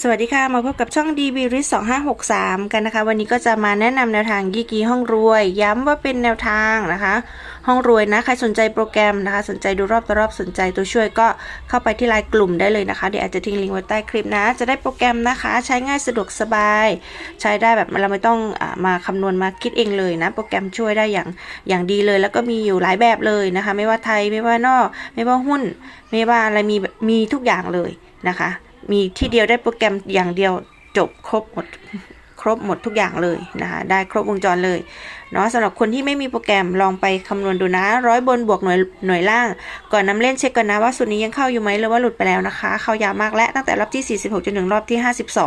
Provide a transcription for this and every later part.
สวัสดีค่ะ มาพบกับช่อง DB r i s 2563 กันนะคะ วันนี้ก็จะมาแนะนำแนวทางยี่กีห้องรวย ย้ำว่าเป็นแนวทางนะคะ ห้องรวยนะ ใครสนใจโปรแกรมนะคะ สนใจดูรอบต่อรอบสนใจตัวช่วยก็เข้าไปที่ไลน์กลุ่มได้เลยนะคะ เดี๋ยวอาจจะทิ้งลิงก์ไว้ใต้คลิปนะ จะได้โปรแกรมนะคะ ใช้ง่ายสะดวกสบาย ใช้ได้แบบเราไม่ต้องอมาคำนวณมาคิดเองเลยนะ โปรแกรมช่วยได้อย่างอย่างดีเลย แล้วก็มีอยู่หลายแบบเลยนะคะ ไม่ว่าไทยไม่ว่านอก ไม่ว่าหุ้น ไม่ว่าอะไรมีมีทุกอย่างเลยนะคะ มีที่เดียวได้โปรแกรมอย่างเดียวจบครบหมดครบหมดทุกอย่างเลยนะคะได้ครบวงจรเลย เนาะสำหรับคนที่ไม่มีโปรแกรมลองไปคำนวณดูนะร้อยบนบวกหน่วยหน่วยล่าง ก่อนนำเล่นเช็คก่อนนะว่าสูตรนี้ยังเข้าอยู่ไหมหรือว่าหลุดไปแล้วนะคะ เข้ายาวมากและตั้งแต่รอบที่ 46จนถึงรอบที่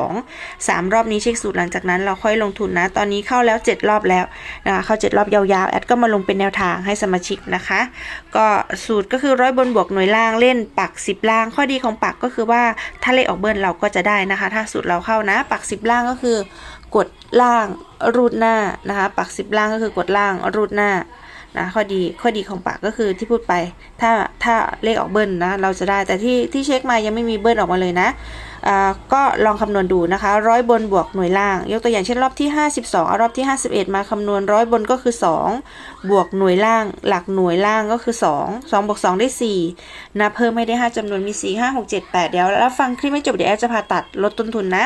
52 3 รอบนี้เช็คสูตรหลังจากนั้นเราค่อยลงทุนนะ ตอนนี้เข้าแล้ว 7 รอบแล้วนะคะเข้า 7 รอบยาวๆแอดก็มาลงเป็นแนวทางให้สมาชิกนะคะ ก็สูตรก็คือร้อยบนบวกหน่วยล่างเล่นปัก 10 ล่าง ข้อดีของปักก็คือว่าถ้าเลขออกเบิร์นเราก็จะได้นะคะ ถ้าสูตรเราเข้านะปัก 10 ล่างก็คือกด ล่างรูดหน้านะคะปักสิบล่างก็คือกดล่างรูดหน้า นะข้อดีข้อดีของปักก็คือที่พูดไป ถ้าถ้าเลขออกเบิ้ลนะเราจะได้แต่ที่ที่เช็คมายังไม่มีเบิ้ลออกมาเลยนะอ่าก็ลองคำนวณดูนะคะร้อยบนบวกหน่วยล่าง ยกตัวอย่างเช่นรอบที่ 52 เอารอบที่ 51 มาคำนวณร้อยบนก็คือ 2 บวกหน่วยล่าง หลักหน่วยล่างก็คือ 2 2บวก2ได้4นะเพิ่มไม่ได้ 5จำนวนมี 4 5 6 7 8 เดี๋ยวแล้วฟังคลิปไม่จบเดี๋ยวแอดจะพาตัดลดต้นทุนนะ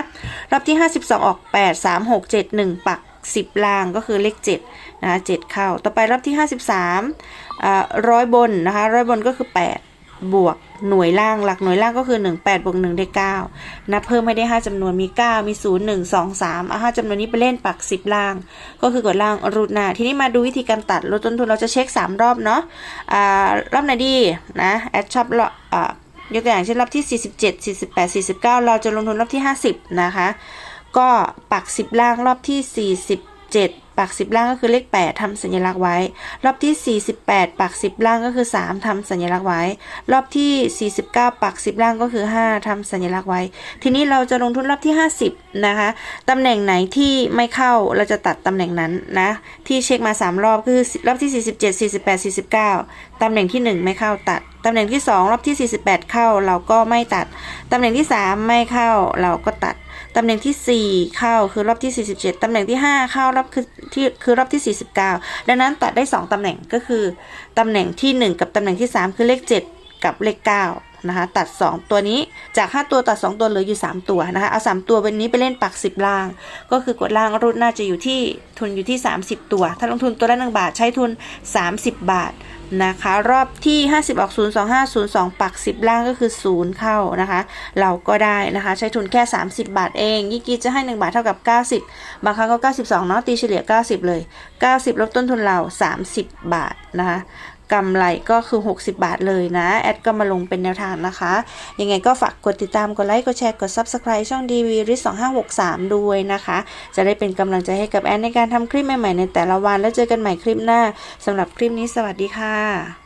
รอบที่ 52 ออก 8 3 6 7 1 ปัก 10ล่างก็คือเลข7นะคะ7เข้า ต่อไปรอบที่ 53อ่าร้อยบนนะคะร้อยบนก็คือ 8 บวกหน่วยล่างหลักหน่วยล่างก็คือ 1 8บวก1ได้9นับเพิ่มไม่ได้ 5จำนวนมี 9 มี 0 1 2 3เอา5จำนวนนี้ไปเล่นปัก 10 ล่าง ก็คือกดล่างรูดหน้า ทีนี้มาดูวิธีการตัดลดต้นทุนเราจะเช็ค 3 รอบเนาะอ่ารอบไหนดีนะแอดชอบรอบอ่ายกตัวอย่างเช่นรอบที่ 47 48 49 เราจะลงทุนรอบที่ 50 นะคะ ก็ปัก10ล่างรอบที่ 47 ปัก 10 ล่างก็คือเลข 8ทำสัญลักษณ์ไว้ รอบที่ 48 ปัก 10 ล่างก็คือ 3ทำสัญลักษณ์ไว้ รอบที่ 49 ปัก 10 ล่างก็คือ 5ทำสัญลักษณ์ไว้ ทีนี้เราจะลงทุนรอบที่ 50 นะคะตำแหน่งไหนที่ไม่เข้าเราจะตัดตำแหน่งนั้นนะ ที่เช็คมา 3 รอบคือรอบที่ 47 48 49ตำแหน่งที่ 1 ไม่เข้าตัดตำแหน่งที่ 2 รอบที่ 48 เข้าเราก็ไม่ตัด ตำแหน่งที่ 3 ไม่เข้าเราก็ตัด ตำแหน่งที่ 4 เข้าคือรอบที่ 47 ตำแหน่งที่ 5 เข้ารอบคือที่คือรอบที่ 49 ดังนั้นตัดได้ 2 ตำแหน่งก็คือตำแหน่งที่ 1 กับตำแหน่งที่ 3 คือเลข 7 กับเลข 9 นะคะ ตัด 2 ตัวนี้จาก 5 ตัวตัด 2 ตัวเหลืออยู่ 3 ตัวนะคะ เอา 3 ตัววันนี้ไปเล่นปัก 10 ล่าง ก็คือกดล่างรูดน่าจะอยู่ที่ทุนอยู่ที่ 30 ตัว ถ้าลงทุนตัวละ1บาทใช้ทุน 30 บาท นะคะ รอบที่ 50 ออก0 2 5 0 2 ปัก 10 ล่างก็คือ 0 เข้านะคะ เราก็ได้นะคะ ใช้ทุนแค่ 30 บาทเองยี่กีจะให้ 1 บาทเท่ากับ 90 บางครั้งก็ 92 เนาะตีเฉลี่ย 90 เลย 90 ลบต้นทุนเรา 30 บาทนะคะ กำไรก็คือ 60 บาทเลยนะ แอดก็มาลงเป็นแนวทางนะคะ ยังไงก็ฝากกดติดตาม กดไลค์ กดแชร์ กด Subscribe ช่อง DV r i s 2563 ด้วยนะคะ จะได้เป็นกำลังใจให้กับแอดในการทำคลิปใหม่ๆในแต่ละวัน แล้วเจอกันใหม่คลิปหน้าสำหรับคลิปนี้สวัสดีค่ะ